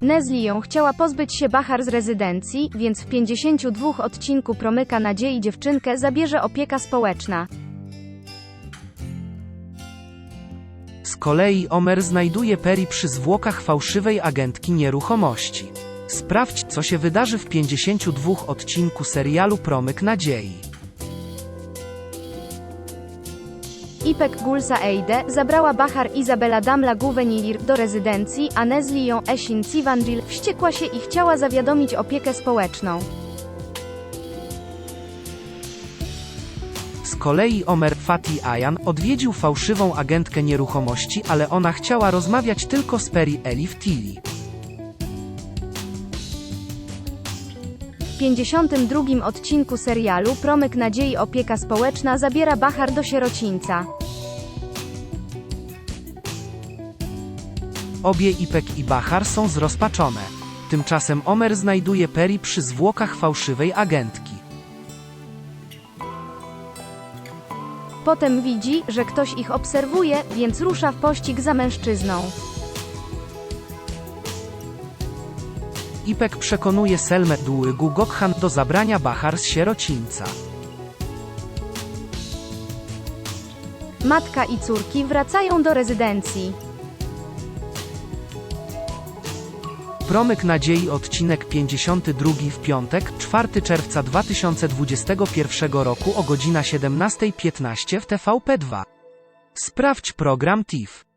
Nesli ją chciała pozbyć się Bachar z rezydencji, więc w 52 odcinku Promyka Nadziei dziewczynkę zabierze opieka społeczna. Z kolei Omer znajduje Peri przy zwłokach fałszywej agentki nieruchomości. Sprawdź, co się wydarzy w 52 odcinku serialu Promyk Nadziei. Ipek Gulsa Eide zabrała Bahar Izabela Damla Guvenilir do rezydencji, a Nesli ją Esin Sivanjil wściekła się i chciała zawiadomić opiekę społeczną. Z kolei Omer Fatih Ayan odwiedził fałszywą agentkę nieruchomości, ale ona chciała rozmawiać tylko z Peri Elif Tilly. 52 odcinku serialu Promyk Nadziei Opieka Społeczna zabiera Bahar do sierocińca. Obie Ipek i Bahar są zrozpaczone. Tymczasem Omer znajduje Peri przy zwłokach fałszywej agentki. Potem widzi, że ktoś ich obserwuje, więc rusza w pościg za mężczyzną. Ipek przekonuje Selmę Długu Gokhan do zabrania Bahar z sierocińca. Matka i córki wracają do rezydencji. Promyk Nadziei odcinek 52 w piątek, 4 czerwca 2021 roku o godzina 17.15 w TVP2. Sprawdź program TIF.